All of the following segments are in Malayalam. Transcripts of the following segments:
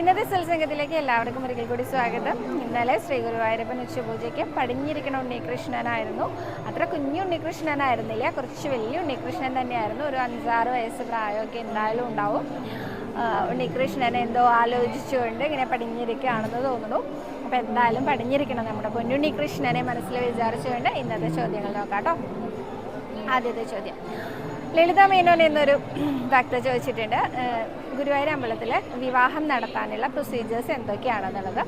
ഇന്നത്തെ സത്സംഗത്തിലേക്ക് എല്ലാവർക്കും ഒരിക്കൽ കൂടി സ്വാഗതം. ഇന്നലെ ശ്രീ ഗുരുവായൂരപ്പൻ ഉച്ചപൂജയ്ക്ക് പടിഞ്ഞിരിക്കണ ഉണ്ണികൃഷ്ണനായിരുന്നു. അത്ര കുഞ്ഞു ഉണ്ണികൃഷ്ണനായിരുന്നില്ല. കുറച്ച് വലിയ ഉണ്ണികൃഷ്ണൻ തന്നെയായിരുന്നു. ഒരു അഞ്ചാറ് വയസ്സ് പ്രായമൊക്കെ എന്തായാലും ഉണ്ടാവും. ഉണ്ണികൃഷ്ണൻ എന്തോ ആലോചിച്ചുകൊണ്ട് ഇങ്ങനെ പടിഞ്ഞിരിക്കുകയാണെന്ന് തോന്നുന്നു. അപ്പോൾ എന്തായാലും പടിഞ്ഞിരിക്കണം നമ്മുടെ പൊന്നുണ്ണികൃഷ്ണനെ മനസ്സിൽ വിചാരിച്ചുകൊണ്ട് ഇന്നത്തെ ചോദ്യങ്ങൾ നോക്കാം കേട്ടോ. ആദ്യത്തെ ചോദ്യം. ലളിത മേനോൻ എന്നൊരു ഭക്ത ചോദിച്ചിട്ടുണ്ട് ഗുരുവായൂർ അമ്പലത്തിൽ വിവാഹം നടത്താനുള്ള പ്രൊസീജിയേഴ്സ് എന്തൊക്കെയാണെന്നുള്ളത്.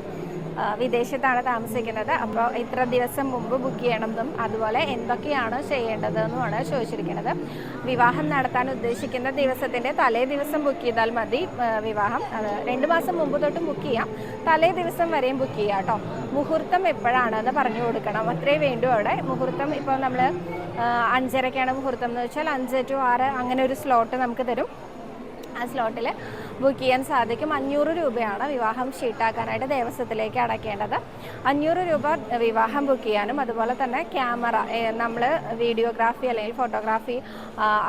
വിദേശത്താണ് താമസിക്കുന്നത്. അപ്പോൾ ഇത്ര ദിവസം മുമ്പ് ബുക്ക് ചെയ്യണമെന്നും അതുപോലെ എന്തൊക്കെയാണ് ചെയ്യേണ്ടതെന്നുമാണ് ചോദിച്ചിരിക്കുന്നത്. വിവാഹം നടത്താൻ ഉദ്ദേശിക്കുന്ന ദിവസത്തിന്റെ തലേ ദിവസം ബുക്ക് ചെയ്താൽ മതി വിവാഹം. രണ്ട് മാസം മുമ്പ് തൊട്ട് ബുക്ക് ചെയ്യാം. തലേ ദിവസം വരെയും ബുക്ക് ചെയ്യാം കേട്ടോ. മുഹൂർത്തം എപ്പോഴാണെന്ന് പറഞ്ഞു കൊടുക്കണം. അത്രേ വേണ്ടു അവിടെ. മുഹൂർത്തം ഇപ്പോൾ നമ്മൾ അഞ്ചരയ്ക്കാണ് മുഹൂർത്തം എന്ന് വെച്ചാൽ അഞ്ച് ടു ആറ് അങ്ങനെ ഒരു സ്ലോട്ട് നമുക്ക് തരും. ആ സ്ലോട്ടിൽ ബുക്ക് ചെയ്യാൻ സാധിക്കും. അഞ്ഞൂറ് രൂപയാണ് വിവാഹം ഷീട്ടാക്കാനായിട്ട് ദേവസ്വത്തിലേക്ക് അടയ്ക്കേണ്ടത്. അഞ്ഞൂറ് രൂപ വിവാഹം ബുക്ക് ചെയ്യാനും അതുപോലെ തന്നെ ക്യാമറ നമ്മൾ വീഡിയോഗ്രാഫി അല്ലെങ്കിൽ ഫോട്ടോഗ്രാഫി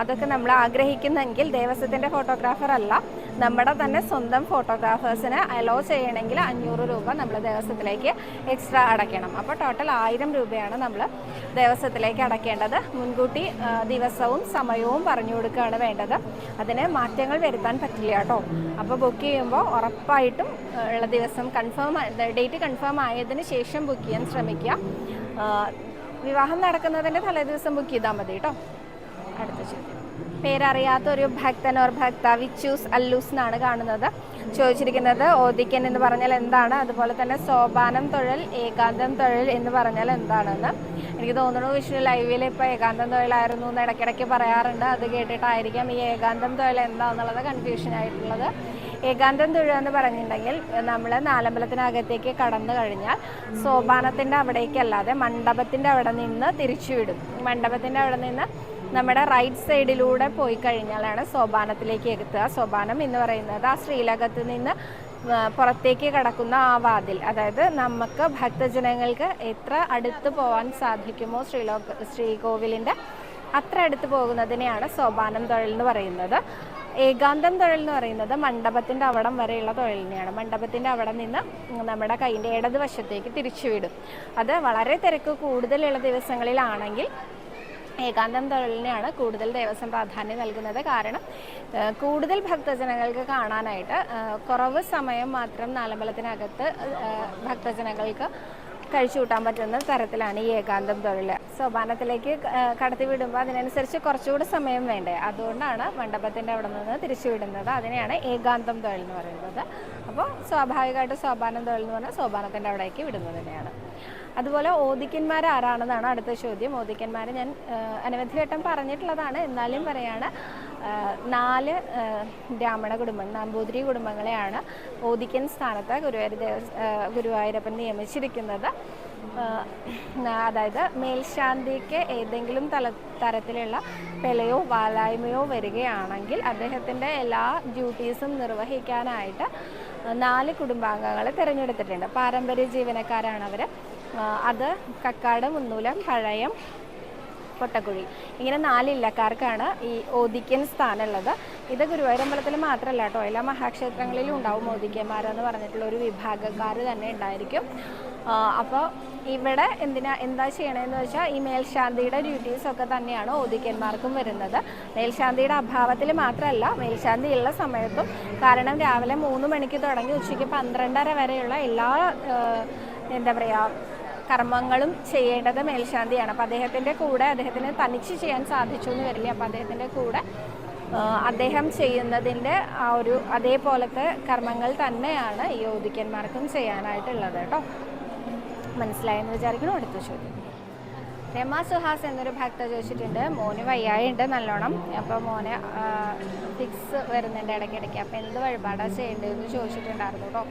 അതൊക്കെ നമ്മൾ ആഗ്രഹിക്കുന്നെങ്കിൽ ദേവസ്വത്തിന്റെ ഫോട്ടോഗ്രാഫർ അല്ല. നമ്മുടെ തന്നെ സ്വന്തം ഫോട്ടോഗ്രാഫേഴ്സിന് അലോ ചെയ്യണമെങ്കിൽ അഞ്ഞൂറ് രൂപ നമ്മൾ ദേവസ്വത്തിലേക്ക് എക്സ്ട്രാ അടയ്ക്കണം. അപ്പോൾ ടോട്ടൽ ആയിരം രൂപയാണ് നമ്മൾ ദേവസ്വത്തിലേക്ക് അടയ്ക്കേണ്ടത്. മുൻകൂട്ടി ദിവസവും സമയവും പറഞ്ഞു കൊടുക്കുകയാണ് വേണ്ടത്. അതിന് മാറ്റങ്ങൾ വരുത്താൻ പറ്റില്ല കേട്ടോ. അപ്പോൾ ബുക്ക് ചെയ്യുമ്പോൾ ഉറപ്പായിട്ടും ഉള്ള ദിവസം കൺഫേം ഡേറ്റ് കൺഫേം ആയതിന് ശേഷം ബുക്ക് ചെയ്യാൻ ശ്രമിക്കുക. വിവാഹം നടക്കുന്നതിന്റെ തലേദിവസം ബുക്ക് ചെയ്താൽ മതി കേട്ടോ. അടുത്ത ചോദ്യം. പേരറിയാത്ത ഒരു ഭക്തൻ ഓർ ഭക്ത വിച്ചൂസ് അല്ലൂസ് എന്നാണ് കാണുന്നത്. ചോദിച്ചിരിക്കുന്നത് ഓദിക്കൻ എന്ന് പറഞ്ഞാൽ എന്താണ്? അതുപോലെ തന്നെ സോപാനം തൊഴിൽ ഏകാന്തം തൊഴിൽ എന്ന് പറഞ്ഞാൽ എന്താണെന്ന്. എനിക്ക് തോന്നുന്നു വിഷ്ണു ലൈവിൽ ഇപ്പോൾ ഏകാന്തം തൊഴിലായിരുന്നു എന്ന് ഇടയ്ക്കിടയ്ക്ക് പറയാറുണ്ട്. അത് കേട്ടിട്ടായിരിക്കാം ഈ ഏകാന്തം തൊഴിൽ എന്താണെന്നുള്ളത് കൺഫ്യൂഷൻ ആയിട്ടുള്ളത്. ഏകാന്തം തൊഴിൽ എന്ന് പറഞ്ഞിട്ടുണ്ടെങ്കിൽ നമ്മൾ നാലമ്പലത്തിനകത്തേക്ക് കടന്നു കഴിഞ്ഞാൽ സോപാനത്തിന്റെ അവിടേക്കല്ലാതെ മണ്ഡപത്തിന്റെ അവിടെ നിന്ന് തിരിച്ചുവിടും മണ്ഡപത്തിന്റെ അവിടെ നിന്ന് നമ്മുടെ റൈറ്റ് സൈഡിലൂടെ പോയി കഴിഞ്ഞാലാണ് സോപാനത്തിലേക്ക് എത്തുക. സോപാനം എന്ന് പറയുന്നത് ആ ശ്രീലകത്ത് നിന്ന് പുറത്തേക്ക് കടക്കുന്ന ആ വാതിൽ. അതായത് നമുക്ക് ഭക്തജനങ്ങൾക്ക് എത്ര അടുത്ത് പോകാൻ സാധിക്കുമോ ശ്രീലോക ശ്രീകോവിലിന്റെ അത്ര അടുത്ത് പോകുന്നതിനെയാണ് സോപാനം തൊഴിൽ എന്ന് പറയുന്നത്. ഏകാന്തം തൊഴിൽ എന്ന് പറയുന്നത് മണ്ഡപത്തിന്റെ അവിടം വരെയുള്ള തൊഴിലിനെയാണ്. മണ്ഡപത്തിന്റെ അവിടെ നിന്ന് നമ്മുടെ കൈന്റെ ഇടതുവശത്തേക്ക് തിരിച്ചുവിടും അത് വളരെ തിരക്ക് കൂടുതലുള്ള ദിവസങ്ങളിലാണെങ്കിൽ ഏകാന്തം തൊഴിലിനെയാണ് കൂടുതൽ ദേവസ്വം പ്രാധാന്യം നൽകുന്നത്. കാരണം കൂടുതൽ ഭക്തജനങ്ങൾക്ക് കാണാനായിട്ട് കുറവ് സമയം മാത്രം നാലമ്പലത്തിനകത്ത് ഭക്തജനങ്ങൾക്ക് കഴിച്ചു കൂട്ടാൻ പറ്റുന്ന തരത്തിലാണ് ഈ ഏകാന്തം തൊഴിൽ. സോപാനത്തിലേക്ക് കടത്തി വിടുമ്പോൾ അതിനനുസരിച്ച് കുറച്ചുകൂടി സമയം വേണ്ടേ? അതുകൊണ്ടാണ് മണ്ഡപത്തിന്റെ അവിടെ നിന്ന് തിരിച്ചു വിടുന്നത്. അതിനെയാണ് ഏകാന്തം തൊഴിൽ എന്ന് പറയുന്നത്. അപ്പോൾ സ്വാഭാവികമായിട്ട് സോപാനം തൊഴിൽ എന്ന് പറഞ്ഞാൽ സോപാനത്തിന്റെ അവിടേക്ക് വിടുന്നതിനെയാണ്. അതുപോലെ ഓദിക്കന്മാർ ആരാണെന്നാണ് അടുത്ത ചോദ്യം. ഓദിക്കന്മാർ ഞാൻ അനവധി വട്ടം പറഞ്ഞിട്ടുള്ളതാണ്. എന്നാലും പറയാണ് നാല് ബ്രാഹ്മണ കുടുംബം നമ്പൂതിരി കുടുംബങ്ങളെയാണ് ഓദിക്കൻ സ്ഥാനത്ത് ഗുരുവായൂർ ദേവ ഗുരുവായൂരപ്പൻ നിയമിച്ചിരിക്കുന്നത്. അതായത് മേൽശാന്തിക്ക് ഏതെങ്കിലും തല തരത്തിലുള്ള പിഴയോ വാലായ്മയോ വരികയാണെങ്കിൽ അദ്ദേഹത്തിന്റെ എല്ലാ ഡ്യൂട്ടീസും നിർവഹിക്കാനായിട്ട് നാല് കുടുംബാംഗങ്ങളെ തിരഞ്ഞെടുത്തിട്ടുണ്ട്. പാരമ്പര്യ ജീവനക്കാരാണ് അവർ അത് കക്കാട് മുന്നൂലം പഴയം പൊട്ടക്കുഴി. ഇങ്ങനെ നാല് ഇല്ലക്കാർക്കാണ് ഈ ഓദിക്കൻ സ്ഥാനമുള്ളത്. ഇത് ഗുരുവായൂരമ്പലത്തിൽ മാത്രമല്ല കേട്ടോ. എല്ലാ മഹാക്ഷേത്രങ്ങളിലും ഉണ്ടാവും ഓദിക്കന്മാരെന്ന് പറഞ്ഞിട്ടുള്ള ഒരു വിഭാഗക്കാർ തന്നെ ഉണ്ടായിരിക്കും. അപ്പോൾ ഇവിടെ എന്തിനാ എന്താ ചെയ്യണമെന്ന് വെച്ചാൽ ഈ മേൽശാന്തിയുടെ ഡ്യൂട്ടീസ് ഒക്കെ തന്നെയാണ് ഓദിക്കന്മാർക്കും വരുന്നത്. മേൽശാന്തിയുടെ അഭാവത്തിൽ മാത്രമല്ല മേൽശാന്തി ഉള്ള സമയത്തും കാരണം രാവിലെ മൂന്ന് മണിക്ക് തുടങ്ങി ഉച്ചയ്ക്ക് പന്ത്രണ്ടര വരെയുള്ള എല്ലാ എന്താ പറയുക കർമ്മങ്ങളും ചെയ്യേണ്ടത് മേൽശാന്തിയാണ്. അപ്പോൾ അദ്ദേഹത്തിന്റെ കൂടെ അദ്ദേഹത്തിന് തനിച്ച് ചെയ്യാൻ സാധിച്ചു എന്ന് വരില്ല? അപ്പോൾ അദ്ദേഹത്തിന്റെ കൂടെ അദ്ദേഹം ചെയ്യുന്നതിന്റെ ആ ഒരു അതേപോലത്തെ കർമ്മങ്ങൾ തന്നെയാണ് ഈ യോധിക്കന്മാർക്കും ചെയ്യാനായിട്ടുള്ളത് കേട്ടോ. മനസ്സിലായെന്ന് വിചാരിക്കണം അടുത്ത ചോദ്യം. രമ സുഹാസ് എന്നൊരു ഭക്ത ചോദിച്ചിട്ടുണ്ട്. മോന് വയ്യായുണ്ട് നല്ലോണം. അപ്പോൾ മോനെ ഫിക്സ് വരുന്നുണ്ട് ഇടയ്ക്കിടയ്ക്ക്. അപ്പോൾ എന്ത് വഴിപാടാണ് ചെയ്യേണ്ടതെന്ന് ചോദിച്ചിട്ടുണ്ടായിരുന്നു കേട്ടോ.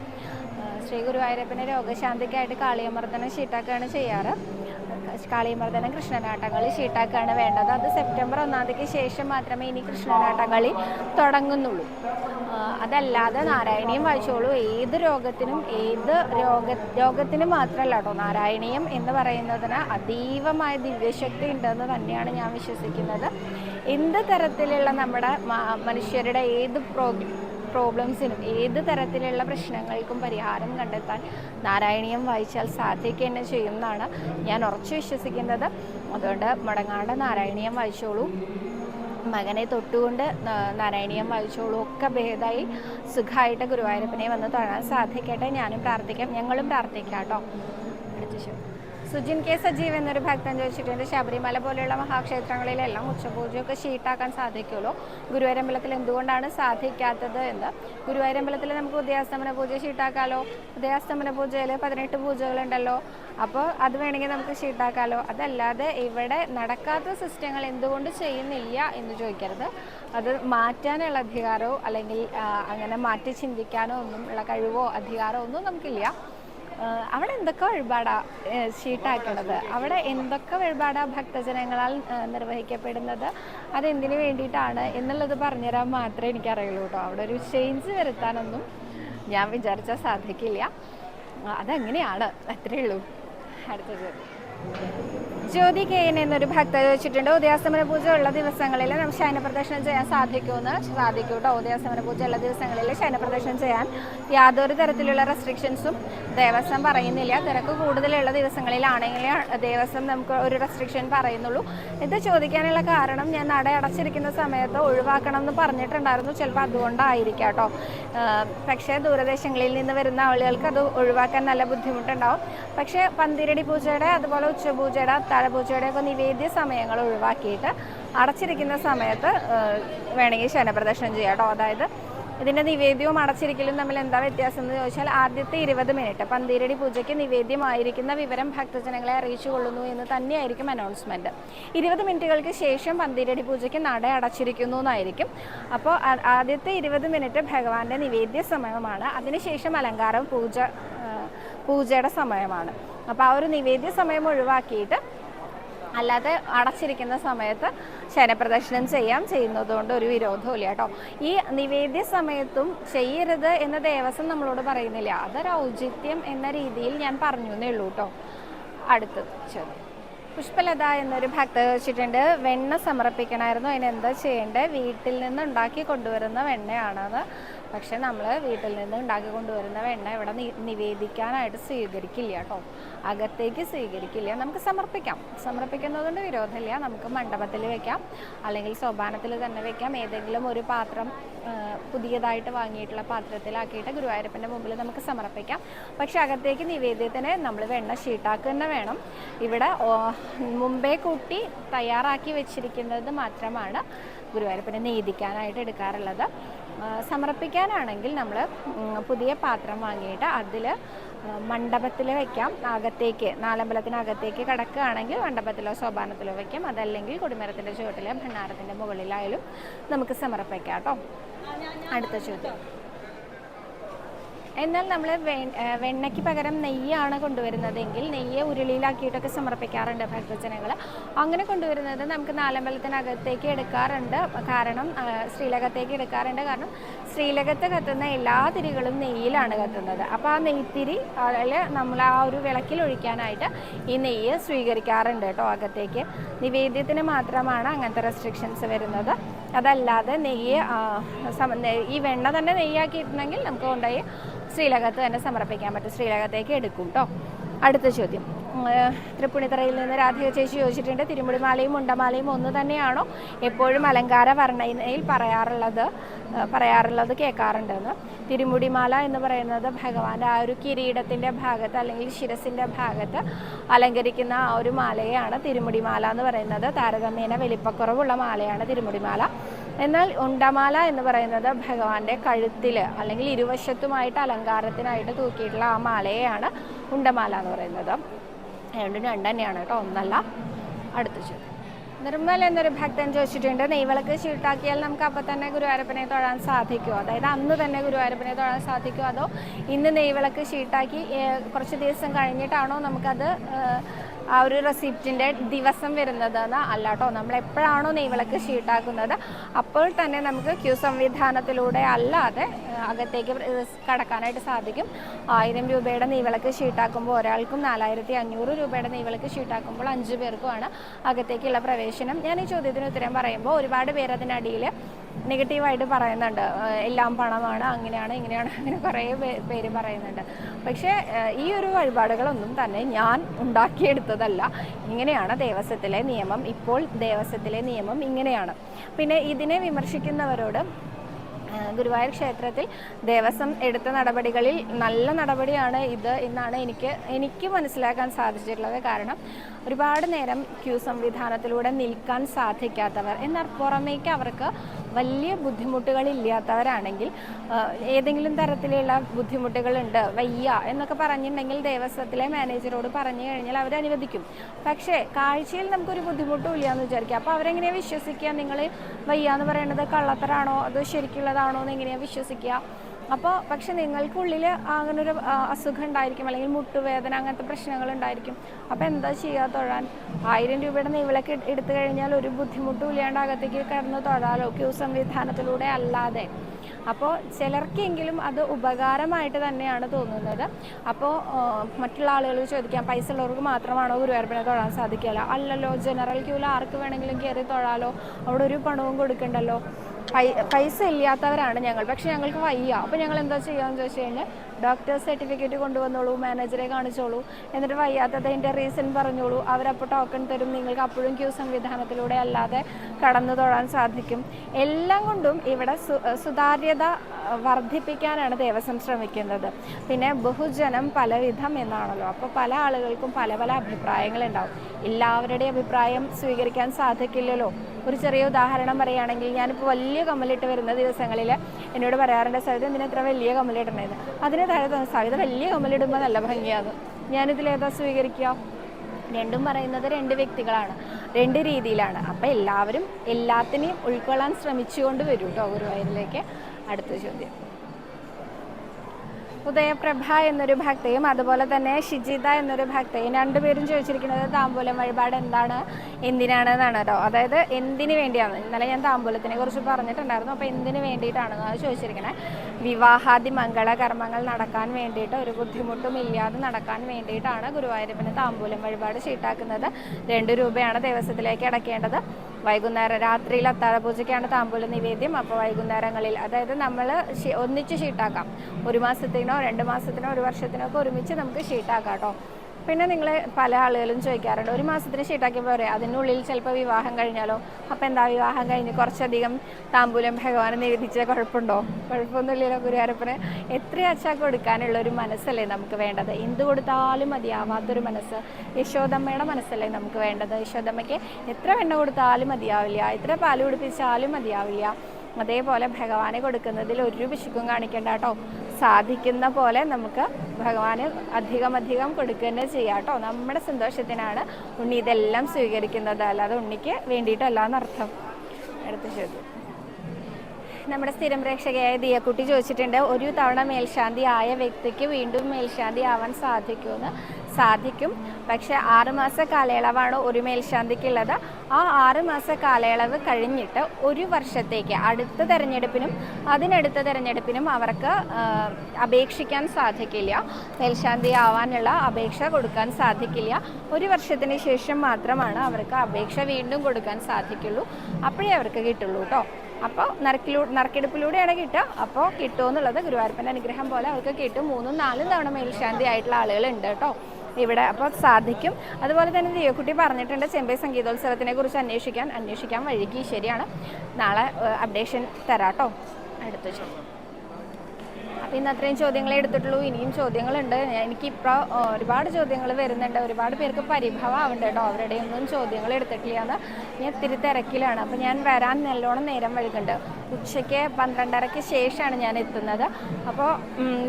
ശ്രീ ഗുരുവായൂരപ്പന് രോഗശാന്തിക്കായിട്ട് കാളിയമർദ്ദനം ഷീട്ടാക്കുകയാണ് ചെയ്യാറ്. കാളിയമർദ്ദനം കൃഷ്ണനാട്ടങ്ങളി ഷീട്ടാക്കുകയാണ് വേണ്ടത്. അത് സെപ്റ്റംബർ ഒന്നാം തീയതിക്ക് ശേഷം മാത്രമേ ഇനി കൃഷ്ണനാട്ടങ്ങളി തുടങ്ങുന്നുള്ളൂ. അതല്ലാതെ നാരായണീയം വായിച്ചോളൂ. ഏത് രോഗത്തിനും ഏത് രോഗ രോഗത്തിന് മാത്രമല്ല കേട്ടോ. നാരായണീയം എന്ന് പറയുന്നതിന് അതീവമായ ദിവ്യശക്തി ഉണ്ടെന്ന് തന്നെയാണ് ഞാൻ വിശ്വസിക്കുന്നത്. എന്ത് തരത്തിലുള്ള നമ്മുടെ മനുഷ്യരുടെ ഏത് പ്രോഗ്ര പ്രോബ്ലംസിനും ഏത് തരത്തിലുള്ള പ്രശ്നങ്ങൾക്കും പരിഹാരം കണ്ടെത്താൻ നാരായണീയം വായിച്ചാൽ സാധിക്കുക ചെയ്യുമെന്നാണ് ഞാൻ ഉറച്ചു വിശ്വസിക്കുന്നത്. അതുകൊണ്ട് മുടങ്ങാണ്ട് നാരായണീയം വായിച്ചോളൂ. മകനെ തൊട്ടുകൊണ്ട് നാരായണീയം വായിച്ചോളൂ. ഒക്കെ ഭേദമായി സുഖമായിട്ട് ഗുരുവായൂരപ്പനെ വന്ന് തൊഴാൻ സാധിക്കട്ടെ. ഞാനും പ്രാർത്ഥിക്കാം. ഞങ്ങളും പ്രാർത്ഥിക്കാം കേട്ടോ. അടുത്ത ശോ സുജിൻ കെ സജീവ് എന്നൊരു ഭക്തൻ ചോദിച്ചിട്ടുണ്ട് ശബരിമല പോലെയുള്ള മഹാക്ഷേത്രങ്ങളിലെല്ലാം ഉച്ചപൂജയൊക്കെ ഷീട്ടാക്കാൻ സാധിക്കുമല്ലോ ഗുരുവായൂരമ്പലത്തിൽ എന്തുകൊണ്ടാണ് സാധിക്കാത്തത് എന്ന്? ഗുരുവായൂരമ്പലത്തിൽ നമുക്ക് ഉദയാസ്തമന പൂജ ഷീട്ടാക്കാലോ? ഉദയാസ്തമന പൂജയിൽ പതിനെട്ട് പൂജകളുണ്ടല്ലോ. അപ്പോൾ അത് വേണമെങ്കിൽ നമുക്ക് ഷീട്ടാക്കാലോ? അതല്ലാതെ ഇവിടെ നടക്കാത്ത സിസ്റ്റങ്ങൾ എന്തുകൊണ്ട് ചെയ്യുന്നില്ല എന്ന് ചോദിക്കരുത്. അത് മാറ്റാനുള്ള അധികാരമോ അല്ലെങ്കിൽ അങ്ങനെ മാറ്റി ചിന്തിക്കാനോ ഒന്നും ഉള്ള കഴിവോ അധികാരമോ ഒന്നും നമുക്കില്ല. അവിടെ എന്തൊക്കെ വഴിപാടാ ഷീട്ടാക്കുന്നത് അവിടെ എന്തൊക്കെ വഴിപാടാ ഭക്തജനങ്ങളാൽ നിർവഹിക്കപ്പെടുന്നത്? അതെന്തിനു വേണ്ടിയിട്ടാണ് എന്നുള്ളത് പറഞ്ഞുതരാൻ മാത്രമേ എനിക്കറിയുള്ളൂ കേട്ടോ. അവിടെ ഒരു ചേഞ്ച് വരുത്താനൊന്നും ഞാൻ വിചാരിച്ചാൽ സാധിക്കില്ല. അതങ്ങനെയാണ്? അത്രയേ ഉള്ളൂ. അടുത്തത് ജ്യോതി കെ എൻ എന്നൊരു ഭക്ത ചോദിച്ചിട്ടുണ്ട് ഉദയാസ്തമന പൂജ ഉള്ള ദിവസങ്ങളിൽ നമുക്ക് ശയനപ്രദർശനം ചെയ്യാൻ സാധിക്കുമെന്ന് സാധിക്കും കേട്ടോ ഉദയാസ്തമന പൂജ ഉള്ള ദിവസങ്ങളിൽ ശയനപ്രദർശനം ചെയ്യാൻ യാതൊരു തരത്തിലുള്ള റെസ്ട്രിക്ഷൻസും ദേവസ്വം പറയുന്നില്ല. തിരക്ക് കൂടുതലുള്ള ദിവസങ്ങളിലാണെങ്കിൽ ദേവസ്വം നമുക്ക് ഒരു റെസ്ട്രിക്ഷൻ പറയുന്നുള്ളൂ. ഇത് ചോദിക്കാനുള്ള കാരണം ഞാൻ നട അടച്ചിരിക്കുന്ന സമയത്ത് ഒഴിവാക്കണം എന്ന് പറഞ്ഞിട്ടുണ്ടായിരുന്നു. ചിലപ്പോൾ അതുകൊണ്ടായിരിക്കാം കേട്ടോ പക്ഷേ ദൂരദേശങ്ങളിൽ നിന്ന് വരുന്ന ആളുകൾക്ക് അത് ഒഴിവാക്കാൻ നല്ല ബുദ്ധിമുട്ടുണ്ടാവും. പക്ഷേ പന്തിരടി പൂജയുടെ അതുപോലെ ഉച്ചപൂജയുടെ അത്താഴപൂജയുടെ ഒക്കെ നിവേദ്യ സമയങ്ങൾ ഒഴിവാക്കിയിട്ട് അടച്ചിരിക്കുന്ന സമയത്ത് വേണമെങ്കിൽ ശനപ്രദർശനം ചെയ്യാം കേട്ടോ. അതായത് ഇതിന്റെ നിവേദ്യവും അടച്ചിരിക്കലും തമ്മിൽ എന്താ വ്യത്യാസം എന്ന് ചോദിച്ചാൽ ആദ്യത്തെ ഇരുപത് മിനിറ്റ് പന്തീരടി പൂജയ്ക്ക് നിവേദ്യമായിരിക്കുന്ന വിവരം ഭക്തജനങ്ങളെ അറിയിച്ചു കൊള്ളുന്നു എന്ന് തന്നെയായിരിക്കും അനൗൺസ്മെന്റ് ഇരുപത് മിനിറ്റുകൾക്ക് ശേഷം പന്തീരടി പൂജയ്ക്ക് നട അടച്ചിരിക്കുന്നു എന്നായിരിക്കും. അപ്പോൾ ആദ്യത്തെ ഇരുപത് മിനിറ്റ് ഭഗവാന്റെ നിവേദ്യ സമയമാണ്. അതിനുശേഷം അലങ്കാരം പൂജ പൂജയുടെ സമയമാണ്. അപ്പോൾ ആ ഒരു നിവേദ്യ സമയം ഒഴിവാക്കിയിട്ട് അല്ലാതെ അടച്ചിരിക്കുന്ന സമയത്ത് ശയനപ്രദർശനം ചെയ്യാം. ചെയ്യുന്നതുകൊണ്ട് ഒരു വിരോധവും ഇല്ല കേട്ടോ. ഈ നിവേദ്യ സമയത്തും ചെയ്യരുത് എന്ന ദേവസ്വം നമ്മളോട് പറയുന്നില്ല. അതൊരു ഔചിത്യം എന്ന രീതിയിൽ ഞാൻ പറഞ്ഞു എന്നേ ഉള്ളൂ കേട്ടോ. അടുത്തത് ചോദ്യം. പുഷ്പലത എന്നൊരു ഭക്ത വെച്ചിട്ടുണ്ട്. വെണ്ണ സമർപ്പിക്കണമായിരുന്നു. അതിന് എന്താ ചെയ്യേണ്ടത് വീട്ടിൽ നിന്ന് ഉണ്ടാക്കി കൊണ്ടുവരുന്ന വെണ്ണയാണത് പക്ഷെ നമ്മൾ വീട്ടിൽ നിന്ന് ഉണ്ടാക്കി കൊണ്ടുവരുന്ന വെണ്ണ ഇവിടെ നിവേദിക്കാനായിട്ട് സ്വീകരിക്കില്ല കേട്ടോ. അകത്തേക്ക് സ്വീകരിക്കില്ല. നമുക്ക് സമർപ്പിക്കാം. സമർപ്പിക്കുന്നതുകൊണ്ട് വിരോധമില്ല. നമുക്ക് മണ്ഡപത്തിൽ വെക്കാം. അല്ലെങ്കിൽ സോപാനത്തിൽ തന്നെ വെക്കാം. ഏതെങ്കിലും ഒരു പാത്രം പുതിയതായിട്ട് വാങ്ങിയിട്ടുള്ള പാത്രത്തിലാക്കിയിട്ട് ഗുരുവായൂരപ്പന്റെ മുമ്പിൽ നമുക്ക് സമർപ്പിക്കാം. പക്ഷെ അകത്തേക്ക് നിവേദ്യത്തിന് നമ്മൾ വെണ്ണ ഷീട്ടാക്കുക തന്നെ വേണം. ഇവിടെ മുമ്പേ കൂട്ടി തയ്യാറാക്കി വെച്ചിരിക്കുന്നത് മാത്രമാണ് ഗുരുവായൂരപ്പനെ നീതിക്കാനായിട്ട് എടുക്കാറുള്ളത്. സമർപ്പിക്കാനാണെങ്കിൽ നമ്മൾ പുതിയ പാത്രം വാങ്ങിയിട്ട് അതിൽ മണ്ഡപത്തിൽ വയ്ക്കാം അകത്തേക്ക് നാലമ്പലത്തിനകത്തേക്ക് കിടക്കുകയാണെങ്കിൽ മണ്ഡപത്തിലോ സോപാനത്തിലോ വയ്ക്കാം അതല്ലെങ്കിൽ കൊടിമരത്തിന്റെ ചുവട്ടിലെ ഭണ്ണാരത്തിന്റെ മുകളിലായാലും നമുക്ക് സമർപ്പിക്കാം കേട്ടോ. അടുത്ത ചോദ്യം. എന്നാൽ നമ്മൾ വെണ്ണയ്ക്ക് പകരം നെയ്യാണ് കൊണ്ടുവരുന്നതെങ്കിൽ നെയ്യ് ഉരുളിയിലാക്കിയിട്ടൊക്കെ സമർപ്പിക്കാറുണ്ട് ഭക്തജനങ്ങൾ അങ്ങനെ കൊണ്ടുവരുന്നത് നമുക്ക് നാലമ്പലത്തിനകത്തേക്ക് എടുക്കാറുണ്ട്. കാരണം ശ്രീലകത്തേക്ക് എടുക്കാറുണ്ട്. കാരണം ശ്രീലകത്ത് കത്തുന്ന എല്ലാ തിരികളും നെയ്യിലാണ് കത്തുന്നത്. അപ്പോൾ ആ നെയ്ത്തിരി അതിൽ നമ്മൾ ആ ഒരു വിളക്കിൽ ഒഴിക്കാനായിട്ട് ഈ നെയ്യ് സ്വീകരിക്കാറുണ്ട് കേട്ടോ അകത്തേക്ക്. നിവേദ്യത്തിന് മാത്രമാണ് അങ്ങനത്തെ റെസ്ട്രിക്ഷൻസ് വരുന്നത്. അതല്ലാതെ നെയ്യ് ഈ വെണ്ണ തന്നെ നെയ്യാക്കിയിട്ടുണ്ടെങ്കിൽ നമുക്ക് കൊണ്ടുപോയി ശ്രീലകത്ത് തന്നെ സമർപ്പിക്കാൻ പറ്റും. ശ്രീലകത്തേക്ക് എടുക്കും കേട്ടോ അടുത്ത ചോദ്യം. തൃപ്പുണിത്തറയിൽ നിന്ന് രാധിക ചേച്ചി ചോദിച്ചിട്ടുണ്ട്. തിരുമുടിമാലയും മുണ്ടമാലയും ഒന്ന് തന്നെയാണോ എപ്പോഴും അലങ്കാര വർണയിൽ പറയാറുള്ളത്? പറയാറുള്ളത് കേൾക്കാറുണ്ടെന്ന്. തിരുമുടിമാല എന്ന് പറയുന്നത് ഭഗവാന്റെ ആ ഒരു കിരീടത്തിന്റെ ഭാഗത്ത് അല്ലെങ്കിൽ ശിരസിന്റെ ഭാഗത്ത് അലങ്കരിക്കുന്ന ആ ഒരു മാലയാണ് തിരുമുടിമാല എന്ന് പറയുന്നത്. താരതമ്യേന വലിപ്പക്കുറവുള്ള മാലയാണ് തിരുമുടിമാല. എന്നാൽ ഉണ്ടമാല എന്ന് പറയുന്നത് ഭഗവാന്റെ കഴുത്തിൽ അല്ലെങ്കിൽ ഇരുവശത്തുമായിട്ട് അലങ്കാരത്തിനായിട്ട് തൂക്കിയിട്ടുള്ള ആ മാലയെയാണ് ഉണ്ടമാല എന്ന് പറയുന്നത്. രണ്ടും രണ്ട് തന്നെയാണ് കേട്ടോ ഒന്നല്ല. അടുത്ത ചോദ്യം. നിർമ്മൽ എന്നൊരു ഭക്തൻ ചോദിച്ചിട്ടുണ്ട് നെയ്വിളക്ക് ചീട്ടാക്കിയാൽ നമുക്ക് അപ്പം തന്നെ ഗുരുവായൂരപ്പനെ തൊഴാൻ സാധിക്കുമോ അതായത് അന്ന് തന്നെ ഗുരുവായൂരപ്പനെ തൊഴാൻ സാധിക്കുമോ അതോ ഇന്ന് നെയ്വിളക്ക് ചീട്ടാക്കി കുറച്ച് ദിവസം കഴിഞ്ഞിട്ടാണോ നമുക്കത് ആ ഒരു റെസിപ്റ്റിന്റെ ദിവസം വരുന്നതെന്ന് അല്ലാട്ടോ നമ്മൾ എപ്പോഴാണോ നെയ്വിളക്ക് ഷീട്ടാക്കുന്നത് അപ്പോൾ തന്നെ നമുക്ക് ക്യൂ സംവിധാനത്തിലൂടെ അല്ലാതെ അകത്തേക്ക് കടക്കാനായിട്ട് സാധിക്കും. ആയിരം രൂപയുടെ നെയ്വിളക്ക് ഷീട്ടാക്കുമ്പോൾ ഒരാൾക്കും നാലായിരത്തി അഞ്ഞൂറ് രൂപയുടെ നെയ്വിളക്ക് ഷീട്ടാക്കുമ്പോൾ അഞ്ച് പേർക്കുമാണ് അകത്തേക്കുള്ള പ്രവേശനം. ഞാൻ ഈ ചോദ്യത്തിന് ഉത്തരം പറയുമ്പോൾ ഒരുപാട് പേര് അതിനടിയിൽ നെഗറ്റീവായിട്ട് പറയുന്നുണ്ട്. എല്ലാം പണമാണ് അങ്ങനെയാണ് ഇങ്ങനെയാണ് അങ്ങനെ കുറേ പേര് പറയുന്നുണ്ട്. പക്ഷേ ഈ ഒരു വഴിപാടുകളൊന്നും തന്നെ ഞാൻ ഉണ്ടാക്കിയെടുത്തതല്ല. ഇങ്ങനെയാണ് ദേവസ്വത്തിലെ നിയമം ഇപ്പോൾ ദേവസ്വത്തിലെ നിയമം ഇങ്ങനെയാണ്. പിന്നെ ഇതിനെ വിമർശിക്കുന്നവരോട് ഗുരുവായൂർ ക്ഷേത്രത്തിൽ ദേവസ്വം എടുത്ത നടപടികളിൽ നല്ല നടപടിയാണ് ഇത് എന്നാണ് എനിക്ക് എനിക്ക് മനസ്സിലാക്കാൻ സാധിച്ചിട്ടുള്ളത്. കാരണം ഒരുപാട് നേരം ക്യൂ സംവിധാനത്തിലൂടെ നിൽക്കാൻ സാധിക്കാത്തവർ എന്നാൽ പുറമേക്ക് അവർക്ക് വലിയ ബുദ്ധിമുട്ടുകളില്ലാത്തവരാണെങ്കിൽ ഏതെങ്കിലും തരത്തിലുള്ള ബുദ്ധിമുട്ടുകളുണ്ട് വയ്യ എന്നൊക്കെ പറഞ്ഞിട്ടുണ്ടെങ്കിൽ ദേവസ്വത്തിലെ മാനേജറോട് പറഞ്ഞു കഴിഞ്ഞാൽ അവർ അനുവദിക്കും. പക്ഷേ കാഴ്ചയിൽ നമുക്കൊരു ബുദ്ധിമുട്ടും എന്ന് വിചാരിക്കുക. അപ്പോൾ അവരെങ്ങനെയാണ് വിശ്വസിക്കുക? നിങ്ങൾ വയ്യ എന്ന് പറയുന്നത് കള്ളത്തരാണോ? അത് ശരിക്കുള്ളതാണോ എന്ന് എങ്ങനെയാണ് വിശ്വസിക്കുക? അപ്പോൾ പക്ഷെ നിങ്ങൾക്കുള്ളിൽ അങ്ങനെ ഒരു അസുഖം ഉണ്ടായിരിക്കും അല്ലെങ്കിൽ മുട്ടുവേദന അങ്ങനത്തെ പ്രശ്നങ്ങൾ ഉണ്ടായിരിക്കും അപ്പോൾ എന്താ ചെയ്യുക തൊഴാൻ? ആയിരം രൂപയുടെ നെയ്വിളക്ക് എട്- എടുത്തു കഴിഞ്ഞാൽ ഒരു ബുദ്ധിമുട്ടും ഇല്ലാണ്ട് അകത്തേക്ക് കിടന്ന് തൊഴാലോ? ക്യൂ സംവിധാനത്തിലൂടെ അല്ലാതെ. അപ്പോൾ ചിലർക്കെങ്കിലും അത് ഉപകാരമായിട്ട് തന്നെയാണ് തോന്നുന്നത്. അപ്പോൾ മറ്റുള്ള ആളുകൾ ചോദിക്കാം പൈസ ഉള്ളവർക്ക് മാത്രമാണോ ഗുരുവായൂരപ്പനെ തൊഴാൻ സാധിക്കില്ല അല്ലല്ലോ ജനറൽ ക്യൂവിൽ ആർക്ക് വേണമെങ്കിലും കയറി തൊഴാലോ? അവിടെ ഒരു പണവും കൊടുക്കണ്ടല്ലോ? പൈസ ഇല്ലാത്തവരാണ് ഞങ്ങൾ. പക്ഷെ ഞങ്ങൾക്ക് വയ്യ. അപ്പോൾ ഞങ്ങൾ എന്താ ചെയ്യാന്ന് ചോദിച്ചു കഴിഞ്ഞാൽ ഡോക്ടർ സർട്ടിഫിക്കറ്റ് കൊണ്ടുവന്നോളൂ മാനേജറെ കാണിച്ചോളൂ. എന്നിട്ട് വയ്യാത്തതിന്റെ റീസൺ പറഞ്ഞോളൂ. അവരപ്പോൾ ടോക്കൺ തരും. നിങ്ങൾക്ക് അപ്പോഴും ക്യൂ സംവിധാനത്തിലൂടെ അല്ലാതെ കടന്നു തൊഴാൻ സാധിക്കും. എല്ലാം കൊണ്ടും ഇവിടെ സുതാര്യത വർദ്ധിപ്പിക്കാനാണ് ദേവസ്വം ശ്രമിക്കുന്നത്. പിന്നെ ബഹുജനം പലവിധം എന്നാണല്ലോ. അപ്പോൾ പല ആളുകൾക്കും പല പല അഭിപ്രായങ്ങൾ ഉണ്ടാവും എല്ലാവരുടെയും അഭിപ്രായം സ്വീകരിക്കാൻ സാധിക്കില്ലല്ലോ. ഒരു ചെറിയ ഉദാഹരണം പറയുകയാണെങ്കിൽ ഞാനിപ്പോൾ വലിയ കമ്മലിട്ട് വരുന്ന ദിവസങ്ങളിൽ എന്നോട് പറയാറുണ്ട് സൗദി എന്തിനാ വലിയ കമ്മലിടണേന്ന്. അതിന് താഴെ തന്നെ സവിത വലിയ കമ്മലിടുമ്പോൾ നല്ല ഭംഗിയാണ്. ഞാനിതിൽ ഏതാ സ്വീകരിക്കുക? രണ്ടും പറയുന്നത് രണ്ട് വ്യക്തികളാണ്. രണ്ട് രീതിയിലാണ്. അപ്പോൾ എല്ലാവരും എല്ലാത്തിനെയും ഉൾക്കൊള്ളാൻ ശ്രമിച്ചുകൊണ്ട് വരും കേട്ടോ ഗുരുവായൂരിലേക്ക് അടുത്ത ചോദ്യം. ഉദയപ്രഭ എന്നൊരു ഭക്തയും അതുപോലെ തന്നെ ഷിജിത എന്നൊരു ഭക്തയും രണ്ടുപേരും ചോദിച്ചിരിക്കുന്നത് താമ്പൂലം വഴിപാട് എന്താണ്? എന്തിനാണ് എന്നാണ് കേട്ടോ അതായത് എന്തിനു വേണ്ടിയാണ്? ഇന്നലെ ഞാൻ താമ്പൂലത്തിനെ കുറിച്ച് പറഞ്ഞിട്ടുണ്ടായിരുന്നു. അപ്പോൾ എന്തിനു വേണ്ടിയിട്ടാണെന്നാണ് ചോദിച്ചിരിക്കുന്നത് വിവാഹാദി മംഗള കർമ്മങ്ങൾ നടക്കാൻ വേണ്ടിയിട്ട് ഒരു ബുദ്ധിമുട്ടും ഇല്ലാതെ നടക്കാൻ വേണ്ടിയിട്ടാണ് ഗുരുവായൂരപ്പന് താമ്പൂലം വഴിപാട് ചീട്ടാക്കുന്നത്. രണ്ട് രൂപയാണ് ദേവസ്വത്തിലേക്ക് അടയ്ക്കേണ്ടത് വൈകുന്നേരം രാത്രിയിൽ അത്താഴ പൂജയ്ക്കാണ് താമ്പൂല നിവേദ്യം. അപ്പോൾ വൈകുന്നേരങ്ങളിൽ അതായത് നമ്മൾ ഒന്നിച്ച് ഷീട്ടാക്കാം ഒരു മാസത്തിനോ രണ്ട് മാസത്തിനോ ഒരു വർഷത്തിനോ ഒക്കെ ഒരുമിച്ച് നമുക്ക് ഷീട്ടാക്കാം കേട്ടോ. പിന്നെ നിങ്ങൾ പല ആളുകളും ചോദിക്കാറുണ്ട്. ഒരു മാസത്തിന് ഷീട്ടാക്കിയപ്പോൾ പറയാം അതിനുള്ളിൽ ചിലപ്പോൾ വിവാഹം കഴിഞ്ഞാലോ? അപ്പോൾ എന്താ വിവാഹം കഴിഞ്ഞ് കുറച്ചധികം താമ്പൂലം ഭഗവാനെ നിവേദിച്ച കുഴപ്പമുണ്ടോ കുഴപ്പമൊന്നുമില്ലല്ലോ എത്ര അച്ഛാ കൊടുക്കാനുള്ള ഒരു മനസ്സല്ലേ നമുക്ക് വേണ്ടത്? എന്ത് കൊടുത്താലും മതിയാവാത്തൊരു മനസ്സ്. യശോദമ്മയുടെ മനസ്സല്ലേ നമുക്ക് വേണ്ടത്? യശോദമ്മയ്ക്ക് എത്ര വെണ്ണ കൊടുത്താലും മതിയാവില്ല. എത്ര പാൽ കുടിപ്പിച്ചാലും മതിയാവില്ല. അതേപോലെ ഭഗവാനെ കൊടുക്കുന്നതിൽ ഒരു പിശുക്കും കാണിക്കേണ്ട കേട്ടോ. സാധിക്കുന്ന പോലെ നമുക്ക് ഭഗവാന് അധികം അധികം കൊടുക്കുക തന്നെ ചെയ്യാം കേട്ടോ. നമ്മുടെ സന്തോഷത്തിനാണ് ഉണ്ണി ഇതെല്ലാം സ്വീകരിക്കുന്നത്. അല്ലാതെ ഉണ്ണിക്ക് വേണ്ടിയിട്ടല്ല എന്നർത്ഥം. അടുത്ത ചോദ്യം. നമ്മുടെ സ്ഥിരം പ്രേക്ഷകയായ ദിയക്കുട്ടി ചോദിച്ചിട്ടുണ്ട് ഒരു തവണ മേൽശാന്തി ആയ വ്യക്തിക്ക് വീണ്ടും മേൽശാന്തി ആവാൻ സാധിക്കുമെന്ന് സാധിക്കും. പക്ഷേ ആറുമാസ കാലയളവാണ് ഒരു മേൽശാന്തിക്കുള്ളത്. ആ ആറുമാസ കാലയളവ് കഴിഞ്ഞിട്ട് ഒരു വർഷത്തേക്ക് അടുത്ത തെരഞ്ഞെടുപ്പിനും അതിനടുത്ത തെരഞ്ഞെടുപ്പിനും അവർക്ക് അപേക്ഷിക്കാൻ സാധിക്കില്ല. മേൽശാന്തി ആവാനുള്ള അപേക്ഷ കൊടുക്കാൻ സാധിക്കില്ല. ഒരു വർഷത്തിന് ശേഷം മാത്രമാണ് അവർക്ക് അപേക്ഷ വീണ്ടും കൊടുക്കാൻ സാധിക്കുള്ളൂ. അപ്പോഴേ അവർക്ക് കിട്ടുള്ളൂ കേട്ടോ അപ്പോൾ നറുക്കിലൂ നറുക്കെടുപ്പിലൂടെയാണ് കിട്ടുക. അപ്പോൾ കിട്ടുമെന്നുള്ളത് ഗുരുവായൂരപ്പന്റെ അനുഗ്രഹം പോലെ അവർക്ക് കിട്ടും. മൂന്നും നാലും തവണ മേൽശാന്തി ആയിട്ടുള്ള ആളുകളുണ്ട് കേട്ടോ ഇവിടെ അപ്പോൾ സാധിക്കും. അതുപോലെ തന്നെ ദേവക്കുട്ടി പറഞ്ഞിട്ടുണ്ട് ചെമ്പൈ സംഗീതോത്സവത്തിനെ കുറിച്ച് അന്വേഷിക്കാൻ അന്വേഷിക്കാൻ വഴുകി ശരിയാണ്. നാളെ അപ്ഡേഷൻ തരാട്ടോ. അടുത്ത ചോദ്യം. അപ്പോൾ ഇന്ന് അത്രയും ചോദ്യങ്ങളെ എടുത്തിട്ടുള്ളൂ. ഇനിയും ചോദ്യങ്ങളുണ്ട്. എനിക്കിപ്പോൾ ഒരുപാട് ചോദ്യങ്ങൾ വരുന്നുണ്ട്. ഒരുപാട് പേർക്ക് പരിഭവമാവുന്നുണ്ട് കേട്ടോ. അവരുടെ ഒന്നും ചോദ്യങ്ങൾ എടുത്തിട്ടില്ല എന്ന്. ഞാൻ ഇത്തിരി തിരക്കിലാണ്. അപ്പോൾ ഞാൻ വരാൻ നല്ലോണം നേരം വഴുകുന്നുണ്ട് ഉച്ചയ്ക്ക് പന്ത്രണ്ടരയ്ക്ക് ശേഷമാണ് ഞാൻ എത്തുന്നത്. അപ്പോൾ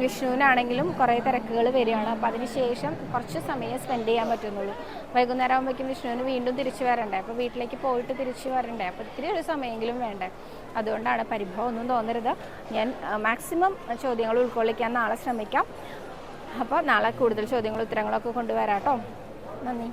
വിഷ്ണുവിനാണെങ്കിലും കുറേ തിരക്കുകൾ വരികയാണ്. അപ്പോൾ അതിന് ശേഷം കുറച്ച് സമയം സ്പെൻഡ് ചെയ്യാൻ പറ്റുന്നുള്ളൂ. വൈകുന്നേരം ആകുമ്പോഴേക്കും വിഷ്ണുവിന് വീണ്ടും തിരിച്ചു വരണ്ടേ? അപ്പോൾ വീട്ടിലേക്ക് പോയിട്ട് തിരിച്ചു വരണ്ടേ? അപ്പോൾ ഇത്തിരി ഒരു സമയമെങ്കിലും വേണ്ടേ? അതുകൊണ്ടാണ് പരിഭവം ഒന്നും തോന്നരുത്. ഞാൻ മാക്സിമം ചോദ്യങ്ങൾ ഉൾക്കൊള്ളിക്കാൻ നാളെ ശ്രമിക്കാം. അപ്പോൾ നാളെ കൂടുതൽ ചോദ്യങ്ങളും ഉത്തരങ്ങളൊക്കെ കൊണ്ടുവരാം കേട്ടോ. നന്ദി.